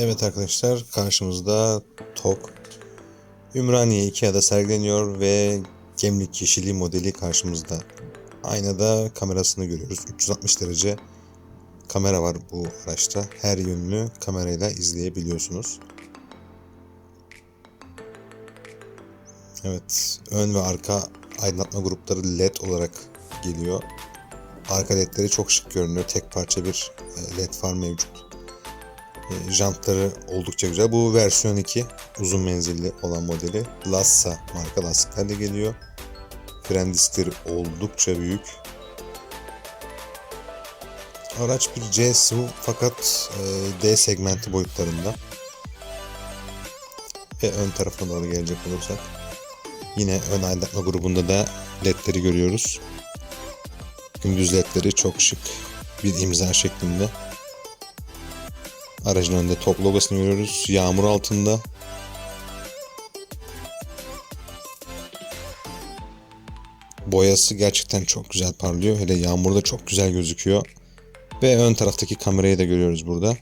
Evet arkadaşlar karşımızda TOK Ümraniye Ikea'da sergileniyor ve Gemlik Yeşili modeli karşımızda. Aynada kamerasını görüyoruz. 360 derece kamera var bu araçta. Her yönünü kamerayla izleyebiliyorsunuz. Evet, ön ve arka aydınlatma grupları LED olarak geliyor. Arka ledleri çok şık görünüyor. Tek parça bir e, led far mevcut. E, Jantları oldukça güzel. Bu versiyon 2 uzun menzilli olan modeli. Lassa marka lastiklerle geliyor. Fren diskleri oldukça büyük. Araç bir C SUV fakat e, D segmenti boyutlarında. Ve ön tarafına doğru gelecek olursak. Yine ön aydınlatma grubunda da ledleri görüyoruz. Gündüz ledleri çok şık bir imza şeklinde. Aracın önünde top logosunu görüyoruz. Yağmur altında. Boyası gerçekten çok güzel parlıyor. Hele yağmurda çok güzel gözüküyor. Ve ön taraftaki kamerayı da görüyoruz burada.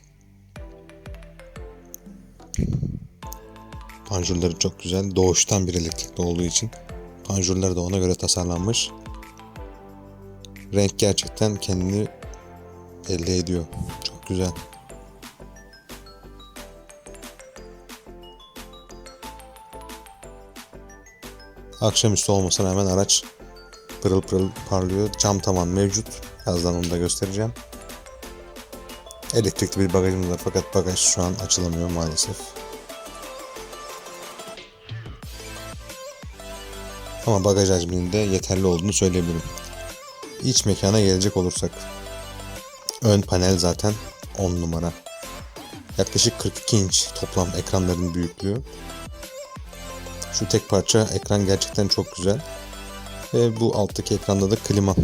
Panjurları çok güzel. Doğuştan bir elektrikli olduğu için panjurları da ona göre tasarlanmış. Renk gerçekten kendini belli ediyor. Çok güzel. Akşamüstü olmasına rağmen araç pırıl pırıl parlıyor. Cam tavan mevcut. Birazdan onu da göstereceğim. Elektrikli bir bagajımız var fakat bagaj şu an açılamıyor maalesef. Ama bagaj hacminin de yeterli olduğunu söyleyebilirim. İç mekana gelecek olursak. Ön panel zaten 10 numara. Yaklaşık 42 inç toplam ekranların büyüklüğü. Şu tek parça ekran gerçekten çok güzel. Ve bu alttaki ekranda da klima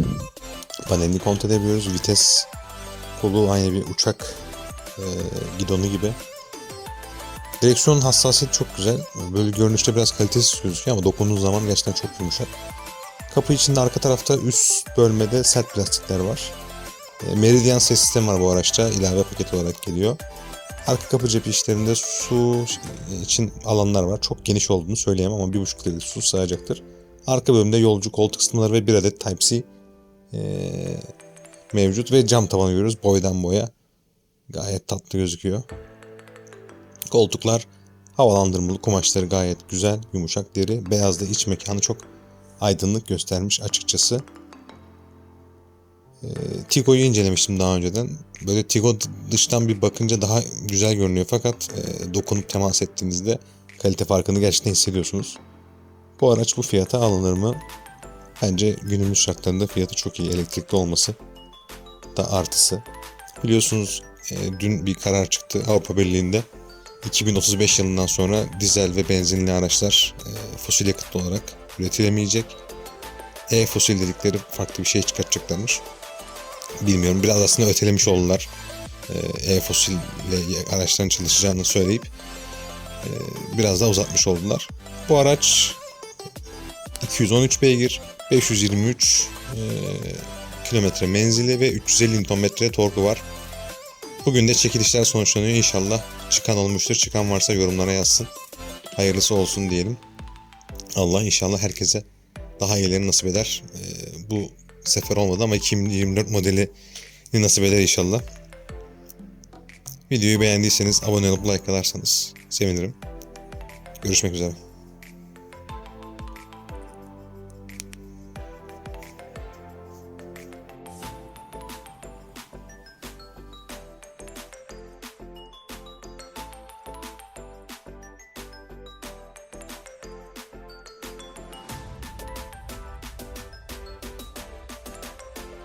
panelini kontrol edebiliyoruz. Vites kolu aynı bir uçak e, gidonu gibi. Direksiyon hassasiyeti çok güzel. Böyle görünüşte biraz kalitesiz gözüküyor ama dokunduğunuz zaman gerçekten çok yumuşak. Kapı içinde arka tarafta üst bölmede sert plastikler var. E, Meridian ses sistemi var bu araçta. ilave paket olarak geliyor. Arka kapı cephi işlerinde su için alanlar var. Çok geniş olduğunu söyleyemem ama 1,5 litrelik su sığacaktır. Arka bölümde yolcu koltuk ısıtmaları ve bir adet Type-C e, mevcut ve cam tavanı görüyoruz boydan boya. Gayet tatlı gözüküyor. Koltuklar havalandırmalı kumaşları gayet güzel, yumuşak deri. Beyaz iç mekanı çok aydınlık göstermiş açıkçası. E, Tigo'yu incelemiştim daha önceden. Böyle Tigo dıştan bir bakınca daha güzel görünüyor fakat e, dokunup temas ettiğinizde kalite farkını gerçekten hissediyorsunuz. Bu araç bu fiyata alınır mı? Bence günümüz şartlarında fiyatı çok iyi. Elektrikli olması da artısı. Biliyorsunuz e, dün bir karar çıktı Avrupa Birliği'nde. 2035 yılından sonra dizel ve benzinli araçlar e, fosil yakıtlı olarak üretilemeyecek. E-fosil dedikleri farklı bir şey çıkartacaklarmış. Bilmiyorum biraz aslında ötelemiş oldular. E, E-fosil ile araçların çalışacağını söyleyip e, biraz daha uzatmış oldular. Bu araç 213 beygir, 523 e, kilometre menzili ve 350 Nm torku var. Bugün de çekilişler sonuçlanıyor. İnşallah çıkan olmuştur. Çıkan varsa yorumlara yazsın. Hayırlısı olsun diyelim. Allah inşallah herkese daha iyilerini nasip eder. E, bu sefer olmadı ama 2024 modeli nasip eder inşallah. Videoyu beğendiyseniz abone olup like atarsanız sevinirim. Görüşmek üzere.